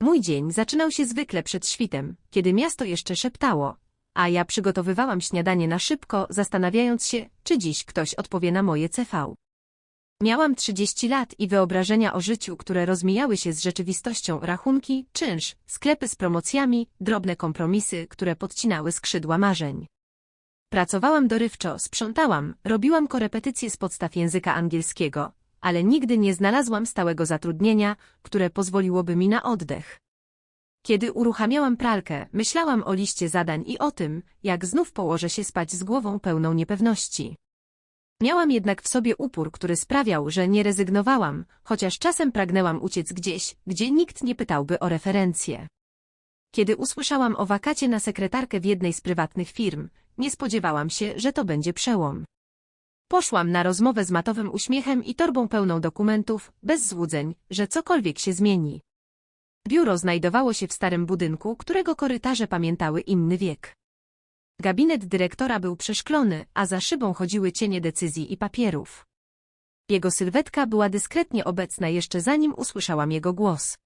Mój dzień zaczynał się zwykle przed świtem, kiedy miasto jeszcze szeptało, a ja przygotowywałam śniadanie na szybko, zastanawiając się, czy dziś ktoś odpowie na moje CV. Miałam 30 lat i wyobrażenia o życiu, które rozmijały się z rzeczywistością, rachunki, czynsz, sklepy z promocjami, drobne kompromisy, które podcinały skrzydła marzeń. Pracowałam dorywczo, sprzątałam, robiłam korepetycje z podstaw języka angielskiego, ale nigdy nie znalazłam stałego zatrudnienia, które pozwoliłoby mi na oddech. Kiedy uruchamiałam pralkę, myślałam o liście zadań i o tym, jak znów położę się spać z głową pełną niepewności. Miałam jednak w sobie upór, który sprawiał, że nie rezygnowałam, chociaż czasem pragnęłam uciec gdzieś, gdzie nikt nie pytałby o referencje. Kiedy usłyszałam o wakacie na sekretarkę w jednej z prywatnych firm, nie spodziewałam się, że to będzie przełom. Poszłam na rozmowę z matowym uśmiechem i torbą pełną dokumentów, bez złudzeń, że cokolwiek się zmieni. Biuro znajdowało się w starym budynku, którego korytarze pamiętały inny wiek. Gabinet dyrektora był przeszklony, a za szybą chodziły cienie decyzji i papierów. Jego sylwetka była dyskretnie obecna jeszcze zanim usłyszałam jego głos.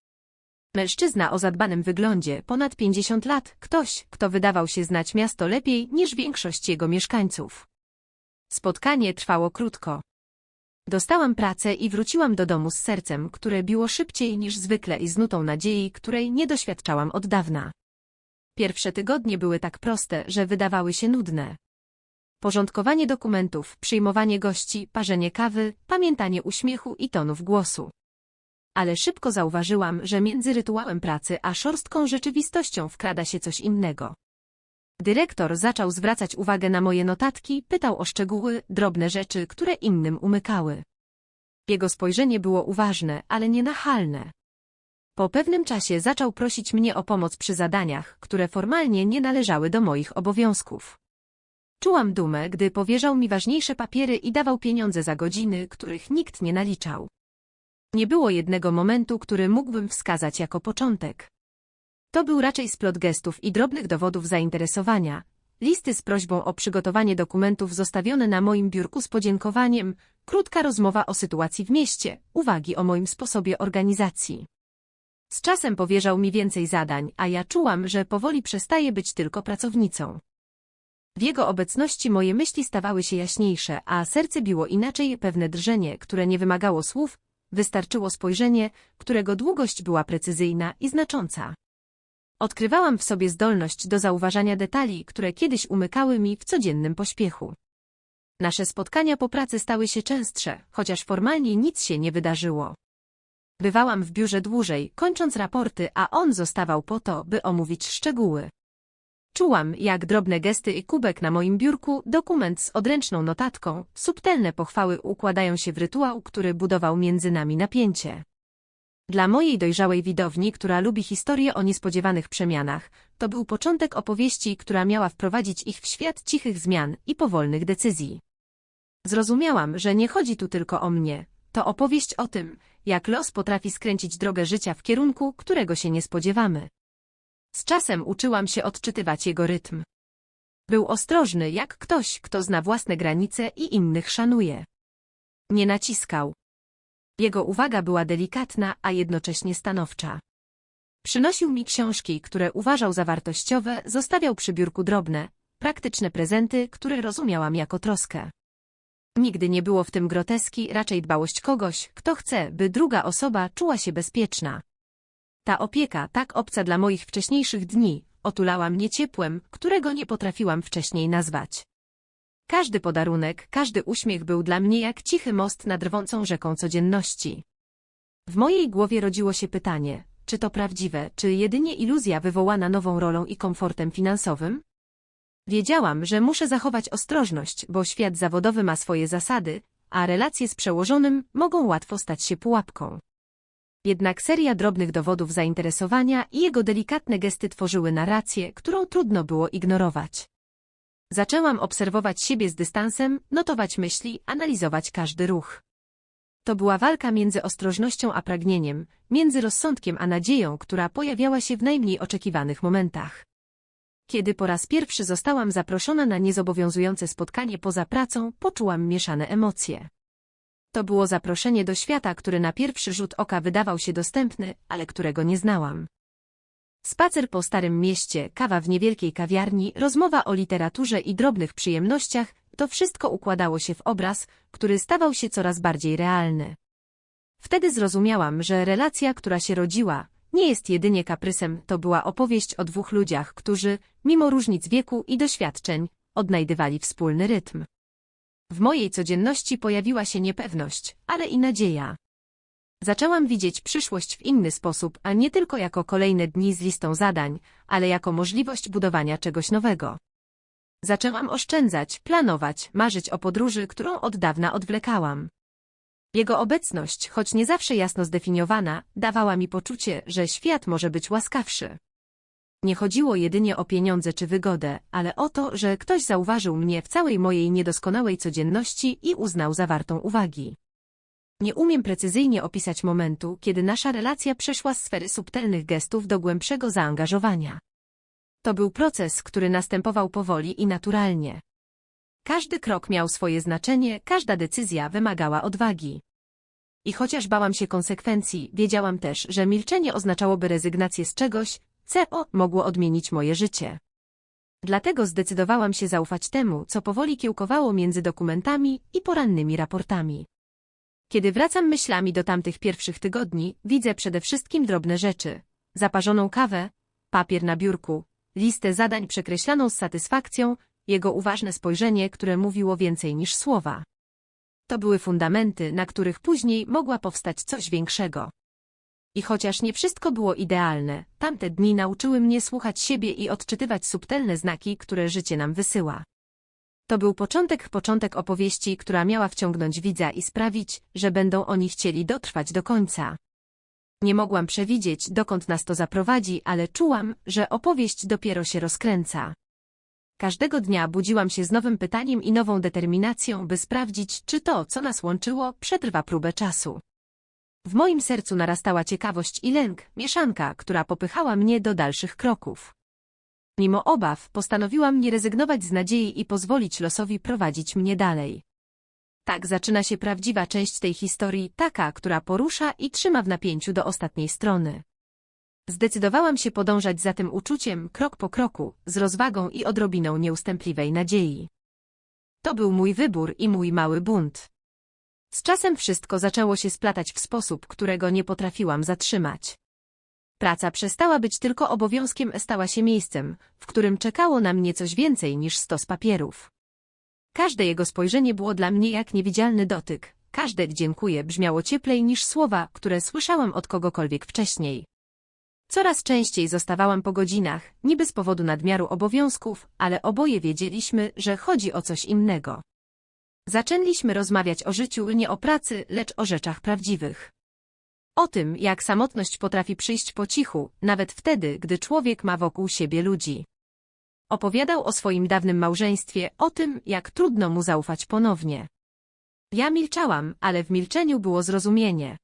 Mężczyzna o zadbanym wyglądzie, ponad 50 lat, ktoś, kto wydawał się znać miasto lepiej niż większość jego mieszkańców. Spotkanie trwało krótko. Dostałam pracę i wróciłam do domu z sercem, które biło szybciej niż zwykle i z nutą nadziei, której nie doświadczałam od dawna. Pierwsze tygodnie były tak proste, że wydawały się nudne. Porządkowanie dokumentów, przyjmowanie gości, parzenie kawy, pamiętanie uśmiechu i tonów głosu. Ale szybko zauważyłam, że między rytuałem pracy a szorstką rzeczywistością wkrada się coś innego. Dyrektor zaczął zwracać uwagę na moje notatki, pytał o szczegóły, drobne rzeczy, które innym umykały. Jego spojrzenie było uważne, ale nie nachalne. Po pewnym czasie zaczął prosić mnie o pomoc przy zadaniach, które formalnie nie należały do moich obowiązków. Czułam dumę, gdy powierzał mi ważniejsze papiery i dawał pieniądze za godziny, których nikt nie naliczał. Nie było jednego momentu, który mógłbym wskazać jako początek. To był raczej splot gestów i drobnych dowodów zainteresowania, listy z prośbą o przygotowanie dokumentów zostawione na moim biurku z podziękowaniem, krótka rozmowa o sytuacji w mieście, uwagi o moim sposobie organizacji. Z czasem powierzał mi więcej zadań, a ja czułam, że powoli przestaje być tylko pracownicą. W jego obecności moje myśli stawały się jaśniejsze, a serce biło inaczej pewne drżenie, które nie wymagało słów, wystarczyło spojrzenie, którego długość była precyzyjna i znacząca. Odkrywałam w sobie zdolność do zauważania detali, które kiedyś umykały mi w codziennym pośpiechu. Nasze spotkania po pracy stały się częstsze, chociaż formalnie nic się nie wydarzyło. Bywałam w biurze dłużej, kończąc raporty, a on zostawał po to, by omówić szczegóły. Czułam, jak drobne gesty i kubek na moim biurku, dokument z odręczną notatką, subtelne pochwały układają się w rytuał, który budował między nami napięcie. Dla mojej dojrzałej widowni, która lubi historie o niespodziewanych przemianach, to był początek opowieści, która miała wprowadzić ich w świat cichych zmian i powolnych decyzji. Zrozumiałam, że nie chodzi tu tylko o mnie. To opowieść o tym, jak los potrafi skręcić drogę życia w kierunku, którego się nie spodziewamy. Z czasem uczyłam się odczytywać jego rytm. Był ostrożny jak ktoś, kto zna własne granice i innych szanuje. Nie naciskał. Jego uwaga była delikatna, a jednocześnie stanowcza. Przynosił mi książki, które uważał za wartościowe, zostawiał przy biurku drobne, praktyczne prezenty, które rozumiałam jako troskę. Nigdy nie było w tym groteski, raczej dbałość kogoś, kto chce, by druga osoba czuła się bezpieczna. Ta opieka, tak obca dla moich wcześniejszych dni, otulała mnie ciepłem, którego nie potrafiłam wcześniej nazwać. Każdy podarunek, każdy uśmiech był dla mnie jak cichy most nad rwącą rzeką codzienności. W mojej głowie rodziło się pytanie, czy to prawdziwe, czy jedynie iluzja wywołana nową rolą i komfortem finansowym? Wiedziałam, że muszę zachować ostrożność, bo świat zawodowy ma swoje zasady, a relacje z przełożonym mogą łatwo stać się pułapką. Jednak seria drobnych dowodów zainteresowania i jego delikatne gesty tworzyły narrację, którą trudno było ignorować. Zaczęłam obserwować siebie z dystansem, notować myśli, analizować każdy ruch. To była walka między ostrożnością a pragnieniem, między rozsądkiem a nadzieją, która pojawiała się w najmniej oczekiwanych momentach. Kiedy po raz pierwszy zostałam zaproszona na niezobowiązujące spotkanie poza pracą, poczułam mieszane emocje. To było zaproszenie do świata, który na pierwszy rzut oka wydawał się dostępny, ale którego nie znałam. Spacer po starym mieście, kawa w niewielkiej kawiarni, rozmowa o literaturze i drobnych przyjemnościach, to wszystko układało się w obraz, który stawał się coraz bardziej realny. Wtedy zrozumiałam, że relacja, która się rodziła, nie jest jedynie kaprysem, to była opowieść o dwóch ludziach, którzy, mimo różnic wieku i doświadczeń, odnajdywali wspólny rytm. W mojej codzienności pojawiła się niepewność, ale i nadzieja. Zaczęłam widzieć przyszłość w inny sposób, a nie tylko jako kolejne dni z listą zadań, ale jako możliwość budowania czegoś nowego. Zaczęłam oszczędzać, planować, marzyć o podróży, którą od dawna odwlekałam. Jego obecność, choć nie zawsze jasno zdefiniowana, dawała mi poczucie, że świat może być łaskawszy. Nie chodziło jedynie o pieniądze czy wygodę, ale o to, że ktoś zauważył mnie w całej mojej niedoskonałej codzienności i uznał zawartą uwagi. Nie umiem precyzyjnie opisać momentu, kiedy nasza relacja przeszła z sfery subtelnych gestów do głębszego zaangażowania. To był proces, który następował powoli i naturalnie. Każdy krok miał swoje znaczenie, każda decyzja wymagała odwagi. I chociaż bałam się konsekwencji, wiedziałam też, że milczenie oznaczałoby rezygnację z czegoś, co mogło odmienić moje życie. Dlatego zdecydowałam się zaufać temu, co powoli kiełkowało między dokumentami i porannymi raportami. Kiedy wracam myślami do tamtych pierwszych tygodni, widzę przede wszystkim drobne rzeczy. Zaparzoną kawę, papier na biurku, listę zadań przekreślaną z satysfakcją, jego uważne spojrzenie, które mówiło więcej niż słowa. To były fundamenty, na których później mogła powstać coś większego. I chociaż nie wszystko było idealne, tamte dni nauczyły mnie słuchać siebie i odczytywać subtelne znaki, które życie nam wysyła. To był początek początek opowieści, która miała wciągnąć widza i sprawić, że będą oni chcieli dotrwać do końca. Nie mogłam przewidzieć, dokąd nas to zaprowadzi, ale czułam, że opowieść dopiero się rozkręca. Każdego dnia budziłam się z nowym pytaniem i nową determinacją, by sprawdzić, czy to, co nas łączyło, przetrwa próbę czasu. W moim sercu narastała ciekawość i lęk, mieszanka, która popychała mnie do dalszych kroków. Mimo obaw, postanowiłam nie rezygnować z nadziei i pozwolić losowi prowadzić mnie dalej. Tak zaczyna się prawdziwa część tej historii, taka, która porusza i trzyma w napięciu do ostatniej strony. Zdecydowałam się podążać za tym uczuciem, krok po kroku, z rozwagą i odrobiną nieustępliwej nadziei. To był mój wybór i mój mały bunt. Z czasem wszystko zaczęło się splatać w sposób, którego nie potrafiłam zatrzymać. Praca przestała być tylko obowiązkiem, stała się miejscem, w którym czekało na mnie coś więcej niż stos papierów. Każde jego spojrzenie było dla mnie jak niewidzialny dotyk. Każde dziękuję brzmiało cieplej niż słowa, które słyszałam od kogokolwiek wcześniej. Coraz częściej zostawałam po godzinach, niby z powodu nadmiaru obowiązków, ale oboje wiedzieliśmy, że chodzi o coś innego. Zaczęliśmy rozmawiać o życiu nie o pracy, lecz o rzeczach prawdziwych. O tym, jak samotność potrafi przyjść po cichu, nawet wtedy, gdy człowiek ma wokół siebie ludzi. Opowiadał o swoim dawnym małżeństwie, o tym, jak trudno mu zaufać ponownie. Ja milczałam, ale w milczeniu było zrozumienie.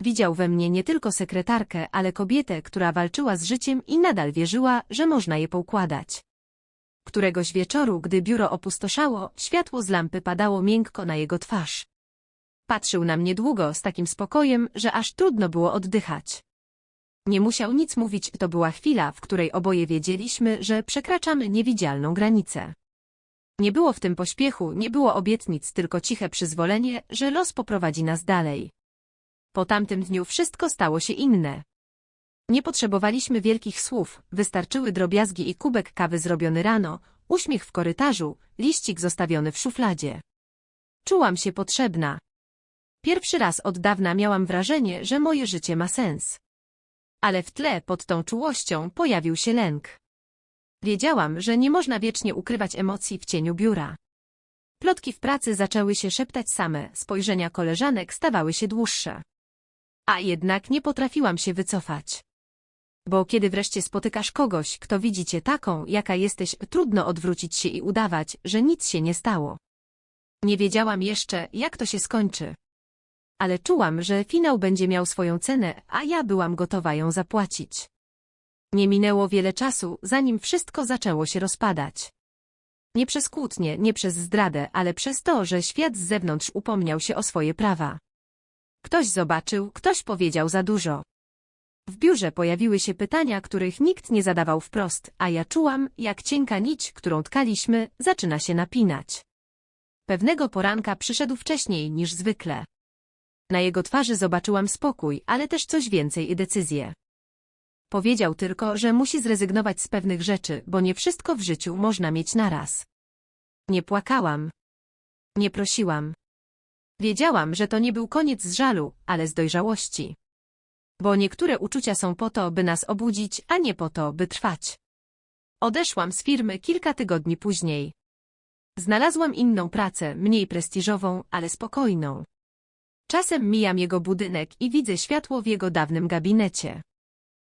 Widział we mnie nie tylko sekretarkę, ale kobietę, która walczyła z życiem i nadal wierzyła, że można je poukładać. Któregoś wieczoru, gdy biuro opustoszało, światło z lampy padało miękko na jego twarz. Patrzył na mnie długo, z takim spokojem, że aż trudno było oddychać. Nie musiał nic mówić, to była chwila, w której oboje wiedzieliśmy, że przekraczamy niewidzialną granicę. Nie było w tym pośpiechu, nie było obietnic, tylko ciche przyzwolenie, że los poprowadzi nas dalej. Po tamtym dniu wszystko stało się inne. Nie potrzebowaliśmy wielkich słów, wystarczyły drobiazgi i kubek kawy zrobiony rano, uśmiech w korytarzu, liścik zostawiony w szufladzie. Czułam się potrzebna. Pierwszy raz od dawna miałam wrażenie, że moje życie ma sens. Ale w tle pod tą czułością pojawił się lęk. Wiedziałam, że nie można wiecznie ukrywać emocji w cieniu biura. Plotki w pracy zaczęły się szeptać same, spojrzenia koleżanek stawały się dłuższe. A jednak nie potrafiłam się wycofać. Bo kiedy wreszcie spotykasz kogoś, kto widzi cię taką, jaka jesteś, trudno odwrócić się i udawać, że nic się nie stało. Nie wiedziałam jeszcze, jak to się skończy. Ale czułam, że finał będzie miał swoją cenę, a ja byłam gotowa ją zapłacić. Nie minęło wiele czasu, zanim wszystko zaczęło się rozpadać. Nie przez kłótnie, nie przez zdradę, ale przez to, że świat z zewnątrz upomniał się o swoje prawa. Ktoś zobaczył, ktoś powiedział za dużo. W biurze pojawiły się pytania, których nikt nie zadawał wprost, a ja czułam, jak cienka nić, którą tkaliśmy, zaczyna się napinać. Pewnego poranka przyszedł wcześniej niż zwykle. Na jego twarzy zobaczyłam spokój, ale też coś więcej i decyzję. Powiedział tylko, że musi zrezygnować z pewnych rzeczy, bo nie wszystko w życiu można mieć naraz. Nie płakałam. Nie prosiłam. Wiedziałam, że to nie był koniec z żalu, ale z dojrzałości. Bo niektóre uczucia są po to, by nas obudzić, a nie po to, by trwać. Odeszłam z firmy kilka tygodni później. Znalazłam inną pracę, mniej prestiżową, ale spokojną. Czasem mijam jego budynek i widzę światło w jego dawnym gabinecie.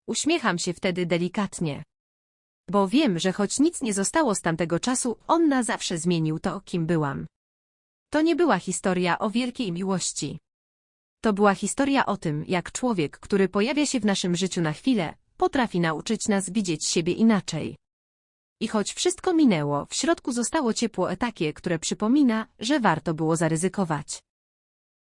Uśmiecham się wtedy delikatnie. Bo wiem, że choć nic nie zostało z tamtego czasu, on na zawsze zmienił to, kim byłam. To nie była historia o wielkiej miłości. To była historia o tym, jak człowiek, który pojawia się w naszym życiu na chwilę, potrafi nauczyć nas widzieć siebie inaczej. I choć wszystko minęło, w środku zostało ciepło takie, które przypomina, że warto było zaryzykować.